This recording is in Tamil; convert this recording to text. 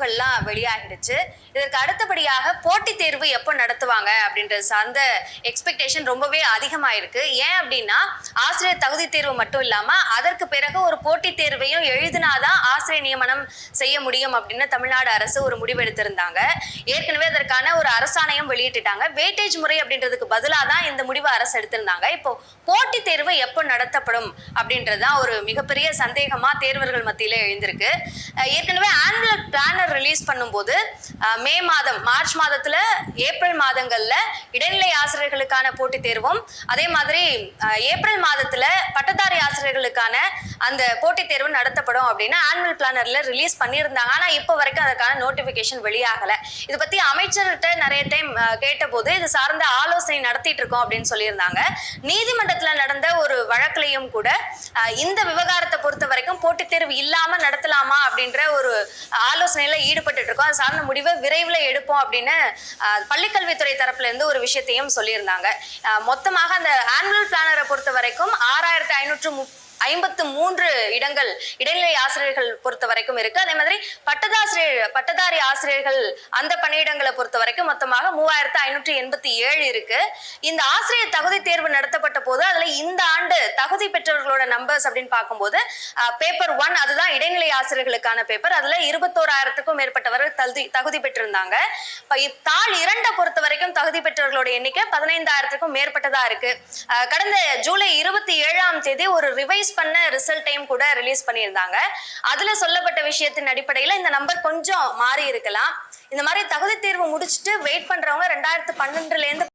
அறிவிப்புகள்லாம் வெளியாகிடுச்சு. இதற்கு அடுத்தபடியாக போட்டித் தேர்வு எப்போ நடத்துவாங்க அப்படின்றது சார்ந்த எக்ஸ்பெக்டேஷன் ரொம்பவே அதிகமாயிருக்கு. ஏன் அப்படின்னா ஆசிரியர் தகுதி தேர்வு மட்டும் இல்லாமல் அதற்கு பிறகு ஒரு போட்டித் தேர்வையும் எழுதினாதான் ஆசிரியர் நியமனம் செய்ய முடியும் அப்படின்னு தமிழ்நாடு அரசு ஒரு முடிவெடுத்திருந்தாங்க. ஏற்கனவே அதற்கான ஒரு அரசாணையும் வெளியிட்டுட்டாங்க. வேட்டேஜ் முறை அப்படின்றதுக்கு பதிலாக தான் இந்த முடிவு அரசு எடுத்திருந்தாங்க. இப்போ போட்டித் தேர்வு எப்போ நடத்தப்படும் அப்படின்றது தான் ஒரு மிகப்பெரிய சந்தேகமாக தேர்வர்கள் மத்தியில் எழுந்திருக்கு. ஏற்கனவே ஆனுவல் பிளானர் ரிலீஸ் பண்ணும்போது மே மாதம் மார்ச் மாதத்தில் ஏப்ரல் மாதங்களில் இடைநிலை ஆசிரியர்களுக்கான போட்டித் தேர்வும் அதே மாதிரி ஏப்ரல் மாதத்தில் பட்டதாரி ஆசிரியர்களுக்கான அந்த போட்டித் தேர்வு நடத்தப்படும் அப்படின்னு ஆனுவல் பிளானரில் ரிலீஸ் பண்ணியிருந்தாங்க. ஆனால் இப்போ வரைக்கும் அதற்கான வெளியாகலை. இதை பற்றி அமைச்சு அமைச்சர்கிட்ட நிறைய டைம் கேட்டபோது இது சார்ந்த ஆலோசனை நடத்திட்டு இருக்கோம் அப்படின்னு சொல்லியிருந்தாங்க. நீதிமன்றத்தில் நடந்த ஒரு வழக்குலையும் கூட இந்த விவகாரத்தை பொறுத்த வரைக்கும் போட்டித் தேர்வு இல்லாம நடத்தலாமா அப்படின்ற ஒரு ஆலோசனையில ஈடுபட்டு இருக்கோம். அது சார்ந்த முடிவை விரைவில் எடுப்போம் அப்படின்னு பள்ளிக்கல்வித்துறை தரப்புல இருந்து ஒரு விஷயத்தையும் சொல்லியிருந்தாங்க. மொத்தமாக அந்த ஆனுவல் பிளானரை பொறுத்த வரைக்கும் ஆறாயிரத்தி மற்றும் ஐம்பத்து மூன்று இடங்கள் இடைநிலை ஆசிரியர்கள் பொறுத்த வரைக்கும் இருக்கு. அதே மாதிரி பட்டதாசிரியர் பட்டதாரி ஆசிரியர்கள் அந்த பணியிடங்களை பொறுத்த வரைக்கும் மொத்தமாக மூவாயிரத்து ஐநூற்றி எண்பத்தி ஏழு இருக்கு. இந்த ஆசிரியர் தகுதி தேர்வு நடத்தப்பட்ட போது அதுல இந்த ஆண்டு தகுதி பெற்றவர்களோட நம்பர்ஸ் அப்படின்னு பார்க்கும்போது பேப்பர் ஒன் அதுதான் இடைநிலை ஆசிரியர்களுக்கான பேப்பர் அதுல இருபத்தோராயிரத்துக்கும் மேற்பட்டவர்கள் தகுதி தகுதி பெற்றிருந்தாங்க. இப்ப தாள் இரண்டை தகுதி பெற்றவர்களோட எண்ணிக்கை பதினைந்தாயிரத்துக்கும் மேற்பட்டதா இருக்கு. கடந்த ஜூலை இருபத்தி ஏழாம் தேதி ஒரு ரிவைஸ் பண்ண ரிசல்ட்டையும் கூட ரிலீஸ் பண்ணியிருந்தாங்க. அதுல சொல்லப்பட்ட விஷயத்தின் அடிப்படையில இந்த நம்பர் கொஞ்சம் மாறி இருக்கலாம். இந்த மாதிரி தகுதி தேர்வு முடிச்சுட்டு வெயிட் பண்றவங்க ரெண்டாயிரத்து பன்னெண்டுல இருந்து